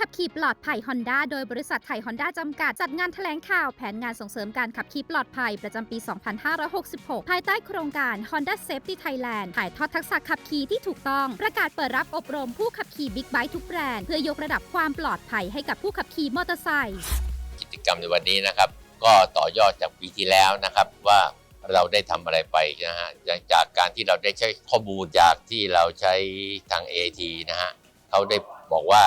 ขับขี่ปลอดภัย Honda โดยบริษัทไทย Honda จำกัด จัดงานแถลงข่าวแผนงานส่งเสริมการขับขี่ปลอดภัยประจำปี 2566 ภายใต้โครงการ Honda Safety Thailand ถ่ายทอดทักษะขับขี่ที่ถูกต้อง ประกาศเปิดรับอบรมผู้ขับขี่บิ๊กไบค์ทุกแบรนด์ เพื่อยกระดับความปลอดภัยให้กับผู้ขับขี่มอเตอร์ไซค์กิจกรรมในวันนี้นะครับ ก็ต่อยอดจากปีที่แล้วนะครับว่าเราได้ทำอะไรไปนะฮะจากจากการที่เราได้ใช้ข้อมูลจากที่เราใช้ทาง AT นะฮะเขาได้บอกว่า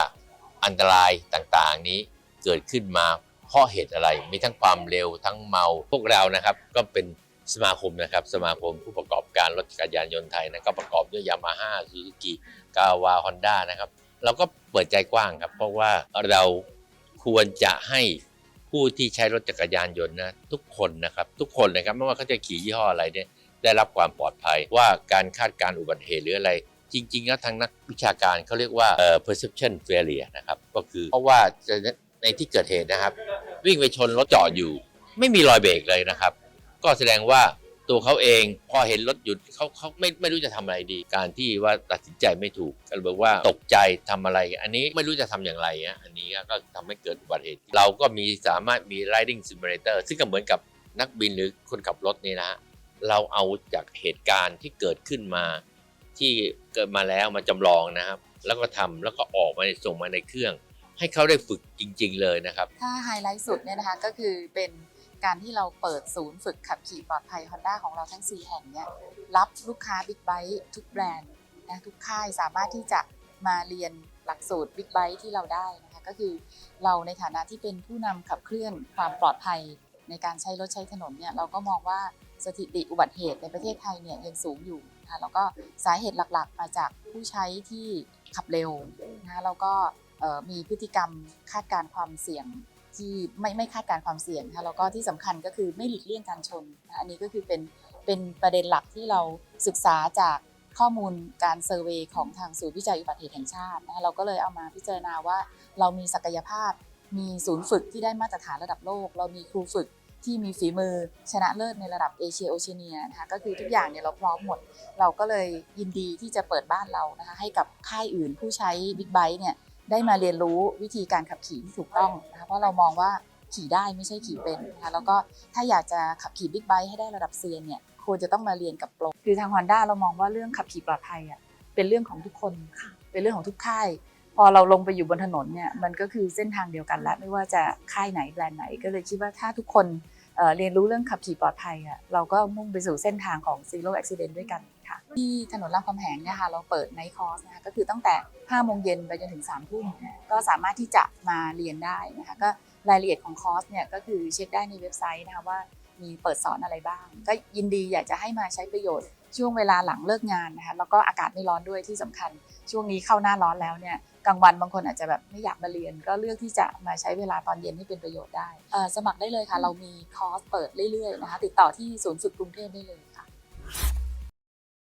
อันตรายต่างๆนี้เกิดขึ้นมาเพราะเหตุอะไร มีทั้งความเร็วทั้งเมาพวกเรานะครับ ก็เป็นสมาคมนะครับ สมาคมผู้ประกอบการรถจักรยานยนต์ไทยนะก็ประกอบด้วยยามาฮ่าซูซูกิกาวาฮอนด้านะครับ เราก็เปิดใจกว้างครับ เพราะว่าเราควรจะให้ผู้ที่ใช้รถจักรยานยนต์นะทุกคนนะครับ ทุกคนนะครับไม่ว่าเขาจะขี่ยี่ห้ออะไรเนี่ยได้รับความปลอดภัยว่าการคาดการอุบัติเหตุหรืออะไร จริงๆ แล้วทางนักวิชาการเขาเรียกว่า perception failure นะครับ ก็คือเพราะว่าในที่เกิดเหตุนะครับ วิ่งไปชนรถจอดอยู่ ไม่มีรอยเบรกเลยนะครับ ก็แสดงว่าตัวเขาเองพอเห็นรถหยุดเขาเขาไม่ไม่รู้จะทำอะไรดี การที่ว่าตัดสินใจไม่ถูกก็เลยบอกว่าตกใจทำอะไร อันนี้ไม่รู้จะทำอย่างไรอะอันนี้ก็ทำให้เกิดอุบัติเหตุ เราก็มีสามารถมี riding simulator ซึ่งก็เหมือนกับนักบินหรือคนขับรถนี่นะ เราเอาจากเหตุการณ์ที่เกิดขึ้นมา ที่เกิดมาแล้วมาจำลองนะครับ แล้วก็ทำแล้วก็ออกมาส่งมาในเครื่อง ให้เขาได้ฝึกจริง ๆ เลยนะครับ ถ้าไฮไลท์สุดเนี่ยนะคะก็คือเป็นการที่เราเปิดศูนย์ฝึกขับขี่ปลอดภัย Honda ของเราทั้ง 4 แห่งเนี่ยรับลูกค้าบิ๊กไบค์ทุกแบรนด์นะทุกค่ายสามารถที่จะมาเรียนหลักสูตรบิ๊กไบค์ที่เราได้นะคะก็คือเราในฐานะที่เป็นผู้นำขับเคลื่อนความปลอดภัยในการใช้รถใช้ถนนเนี่ยเราก็มองว่าสถิติอุบัติเหตุในประเทศไทยเนี่ยยังสูงอยู่ นะคะแล้วก็สาเหตุหลักๆ มาจากผู้ใช้ที่ขับเร็วนะคะแล้วก็มีพฤติกรรมคาดการความเสี่ยงที่ไม่ไม่คาดการความเสี่ยงนะคะแล้วก็ที่สำคัญก็คือไม่หลีกเลี่ยงการชนนะอันนี้ก็คือเป็นเป็นประเด็นหลักที่เราศึกษาจากข้อมูลการเซอร์เวยของทางศูนย์วิจัยอุบัติเหตุแห่งชาตินะคะเราก็เลยเอามาพิจารณาว่าเรามีศักยภาพ มีศูนย์ฝึกที่ได้มาตรฐานระดับโลก เรามีครูฝึก ที่มีฝีมือชนะเลิศในระดับเอเชียโอเชียเนียนะคะก็คือทุกอย่างเนี่ยเราพร้อมหมด เราก็เลยยินดีที่จะเปิดบ้านเรานะคะให้กับค่ายอื่นผู้ใช้บิ๊กไบค์เนี่ยได้มาเรียนรู้วิธีการขับขี่ที่ถูกต้องนะคะเพราะเรามองว่าขี่ได้ไม่ใช่ขี่เป็นนะคะแล้วก็ถ้าอยากจะขับขี่บิ๊กไบค์ให้ได้ระดับเซียนเนี่ยควรจะต้องมาเรียนกับโปรคือทาง Honda เรามองว่าเรื่องขับขี่ปลอดภัยอะเป็นเรื่องของทุกคนเป็นเรื่องของทุกค่ายพอเราลงไปอยู่บนถนนเนี่ยมันก็คือเส้นทางเดียวกันแล้วไม่ว่าจะค่ายไหนแบรนด์ไหนก็เลยคิดว่าถ้าทุกคน เรียนรู้เรื่องขับขี่ปลอดภัยอะเราก็มุ่งไปสู่เส้นทางของ zero accident ด้วยกันค่ะ ที่ถนนรามคำแหงเนี่ยค่ะเราเปิดไนท์คอร์สนะคะก็คือตั้งแต่ 5 โมงเย็นไปจนถึง 3 ทุ่มก็สามารถที่จะมาเรียนได้นะคะก็รายละเอียดของคอร์สเนี่ยก็คือเช็คได้ในเว็บไซต์นะคะว่า มีเปิดสอนอะไรบ้าง ก็ยินดีอยากจะให้มาใช้ประโยชน์ช่วงเวลาหลังเลิกงานนะคะแล้วก็อากาศไม่ร้อนด้วยที่สำคัญ ช่วงนี้เข้าหน้าร้อนแล้วเนี่ยกลางวันบางคนอาจจะแบบไม่อยากมาเรียน ก็เลือกที่จะมาใช้เวลาตอนเย็นให้เป็นประโยชน์ได้ สมัครได้เลยค่ะ เรามีคอร์สเปิดเรื่อยๆนะคะติดต่อที่ศูนย์ฝึกกรุงเทพได้เลยค่ะ